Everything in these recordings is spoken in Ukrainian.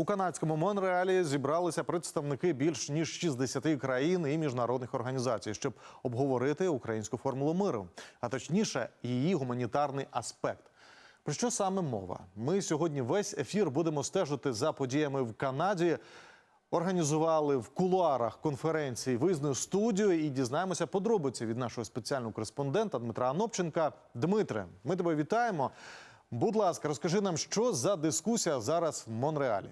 У канадському Монреалі зібралися представники більш ніж 60 країн і міжнародних організацій, щоб обговорити українську формулу миру, а точніше, її гуманітарний аспект. Про що саме мова? Ми сьогодні весь ефір будемо стежити за подіями в Канаді. Організували в кулуарах конференції виїзну студію і дізнаємося подробиці від нашого спеціального кореспондента Дмитра Анопченка. Дмитре, ми тебе вітаємо. Будь ласка, розкажи нам, що за дискусія зараз в Монреалі.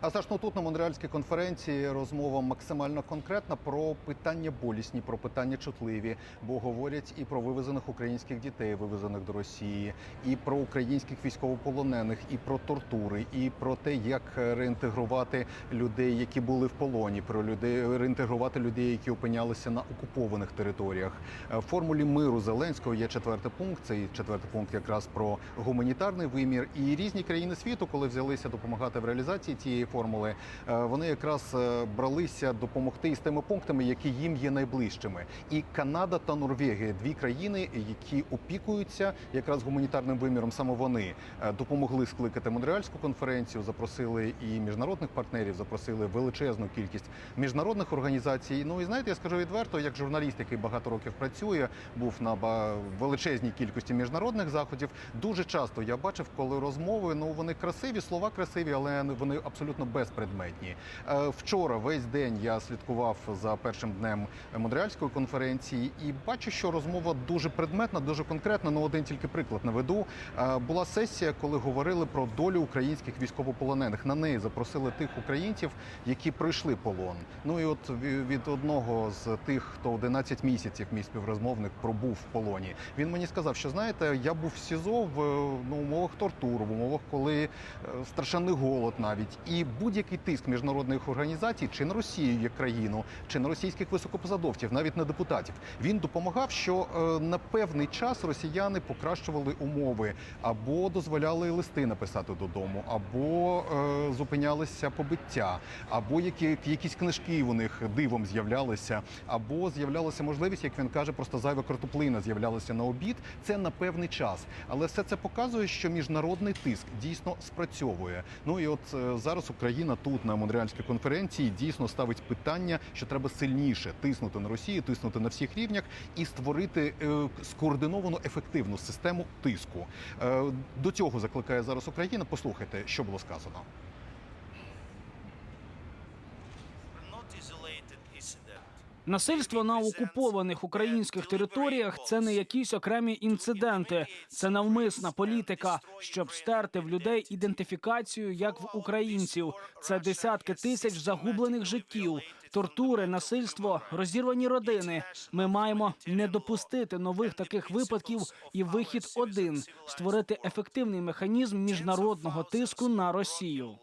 А Саш, ну тут на Монреальській конференції розмова максимально конкретна про питання болісні, про питання чутливі, бо говорять і про вивезених українських дітей, вивезених до Росії, і про українських військовополонених, і про тортури, і про те, як реінтегрувати людей, які були в полоні, про людей реінтегрувати людей, які опинялися на окупованих територіях. Е, В формулі миру Зеленського є четвертий пункт. Цей четвертий пункт якраз про гуманітарний вимір. І різні країни світу, коли взялися допомагати в реалізації цієї формули, е, вони якраз е, бралися допомогти із тими пунктами, які їм є найближчими. І Канада та Норвегія дві країни, які опікуються якраз гуманітарним виміром. Саме вони е, допомогли скликати Монреальську конференцію, запросили і міжнародних партнерів, запросили величезну кількість міжнародних організацій. Ну і знаєте, я скажу відверто, як журналіст, який багато років працює, був на величезній кількості міжнародних заходів. Дуже часто я бачив, коли розмови ну вони красиві, слова красиві, але вони абсолютно безпредметні. Е, Вчора весь день я слідкував за першим днем Монреальської конференції і бачу, що розмова дуже предметна, дуже конкретна. Ну один тільки приклад наведу. Е, Була сесія, коли говорили про долю українських військовополонених. На неї запросили тих українців, які пройшли полон. Ну і от від одного з тих, хто 11 місяців мій співрозмовник пробув в полоні. Він мені сказав, що знаєте, я був в СІЗО в е, ну, умовах тортур, в умовах, коли страшенний голод навіть, і будь-який тиск міжнародних організацій, чи на Росію як країну, чи на російських високопосадовців, навіть на депутатів, він допомагав, що е, на певний час росіяни покращували умови або дозволяли листи написати додому, або е, зупинялися побиття, або які, якісь книжки у них дивом з'являлися, або з'являлася можливість, як він каже, просто зайва картоплина з'являлася на обід. Це на певний час. Але все це показує, що міжнародний тиск дійсно спрацьовує. Ну і от е, зараз Україна тут на Монреальській конференції дійсно ставить питання, що треба сильніше тиснути на Росію, тиснути на всіх рівнях і створити е, скоординовану ефективну систему тиску. Е, До цього закликає зараз Україна. Послухайте, що було сказано. Насильство на окупованих українських територіях це не якісь окремі інциденти, це навмисна політика, щоб стерти в людей ідентифікацію як в українців. Це десятки тисяч загублених життів, тортури, насильство, розірвані родини. Ми маємо не допустити нових таких випадків і вихід один створити ефективний механізм міжнародного тиску на Росію.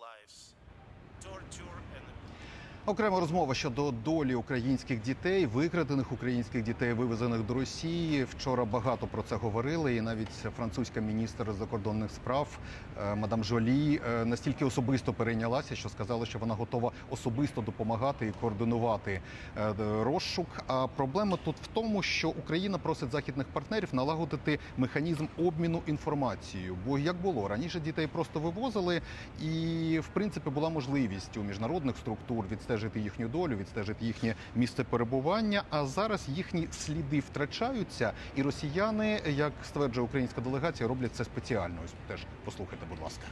Окрема розмова щодо долі українських дітей, викрадених українських дітей, вивезених до Росії. Вчора багато про це говорили, і навіть французька міністр закордонних справ е, мадам Жолі е, настільки особисто перейнялася, що сказала, що вона готова особисто допомагати і координувати е, розшук. А проблема тут в тому, що Україна просить західних партнерів налагодити механізм обміну інформацією. Бо як було раніше, дітей просто вивозили, і в принципі була можливість у міжнародних структур відстежити їхню долю, відстежити їхнє місце перебування. А зараз їхні сліди втрачаються, і росіяни, як стверджує українська делегація, роблять це спеціально. Ось теж послухайте, будь ласка.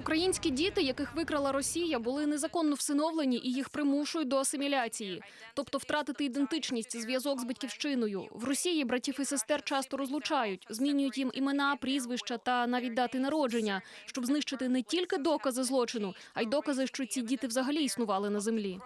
Українські діти, яких викрала Росія, були незаконно всиновлені і їх примушують до асиміляції, тобто втратити ідентичність, зв'язок з батьківщиною. В Росії братів і сестер часто розлучають, змінюють їм імена, прізвища та навіть дати народження, щоб знищити не тільки докази злочину, а й докази, що ці діти взагалі існували на землі.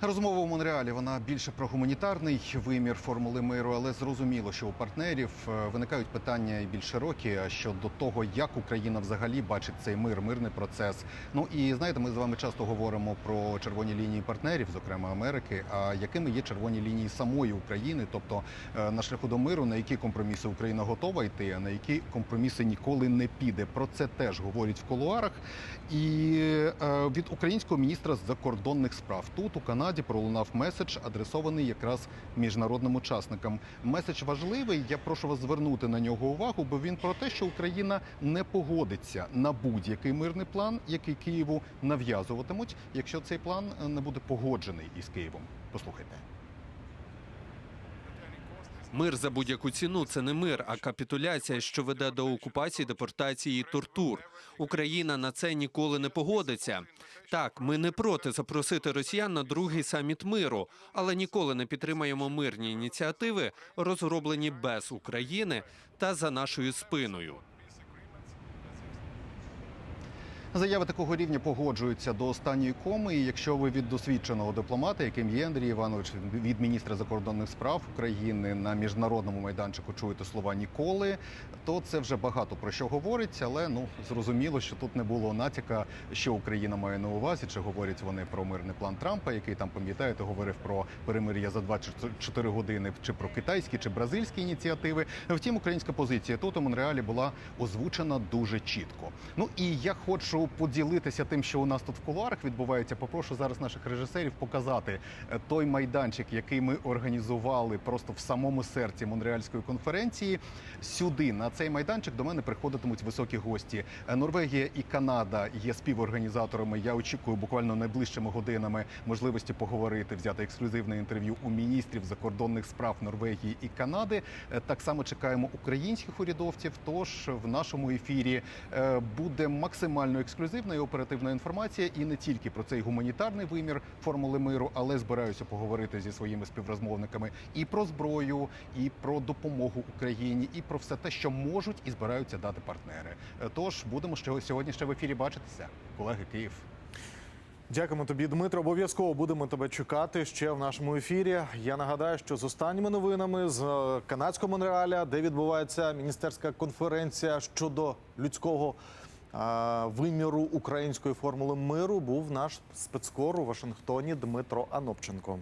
Розмова у Монреалі вона більше про гуманітарний вимір формули миру, але зрозуміло, що у партнерів е, виникають питання і більш широкі щодо того, як Україна взагалі бачить цей мир, мирний процес. Ну і знаєте, ми з вами часто говоримо про червоні лінії партнерів, зокрема Америки. А якими є червоні лінії самої України, тобто е, на шляху до миру, на які компроміси Україна готова йти, а на які компроміси ніколи не піде. Про це теж говорять в кулуарах. І е, від українського міністра закордонних справ тут у Канаді Канаді пролунав меседж, адресований якраз міжнародним учасникам. Меседж важливий. Я прошу вас звернути на нього увагу, бо він про те, що Україна не погодиться на будь-який мирний план, який Києву нав'язуватимуть, якщо цей план е, не буде погоджений із Києвом. Послухайте. Мир за будь-яку ціну це не мир, а капітуляція, що веде до окупації, депортації і тортур. Україна на це ніколи не погодиться. Так, ми не проти запросити росіян на другий саміт миру, але ніколи не підтримаємо мирні ініціативи, розроблені без України та за нашою спиною. Заяви такого рівня погоджуються до останньої коми. І якщо ви від досвідченого дипломата, яким є Андрій Іванович, від міністра закордонних справ України на міжнародному майданчику чуєте слова ніколи, то це вже багато про що говорить. Але ну зрозуміло, що тут не було натяка, що Україна має на увазі, чи говорять вони про мирний план Трампа, який там пам'ятаєте, говорив про перемир'я за 24 години, чи про китайські чи бразильські ініціативи. Втім, українська позиція тут у Монреалі була озвучена дуже чітко. Ну і я хочу поділитися тим, що у нас тут в кулуарах відбувається. Попрошу зараз наших режисерів показати е, той майданчик, який ми організували просто в самому серці Монреальської конференції. Сюди на цей майданчик до мене приходитимуть високі гості. Е, Норвегія і Канада є співорганізаторами. Я очікую буквально найближчими годинами можливості поговорити, взяти ексклюзивне інтерв'ю у міністрів закордонних справ Норвегії і Канади. Е, Так само чекаємо українських урядовців. Тож в нашому ефірі буде максимально ексклюзивна і оперативна інформація, і не тільки про цей гуманітарний вимір формули миру, але збираюся поговорити зі своїми співрозмовниками і про зброю, і про допомогу Україні, і про все те, що можуть і збираються дати партнери. Е, Тож будемо ще сьогодні ще в ефірі бачитися, колеги Київ. Дякуємо тобі, Дмитро. Обов'язково будемо тебе чекати ще в нашому ефірі. Я нагадаю, що з останніми новинами з е, канадського Монреаля, де відбувається міністерська конференція щодо людського виміру української формули миру, був наш спецкор у Вашингтоні Дмитро Анопченко.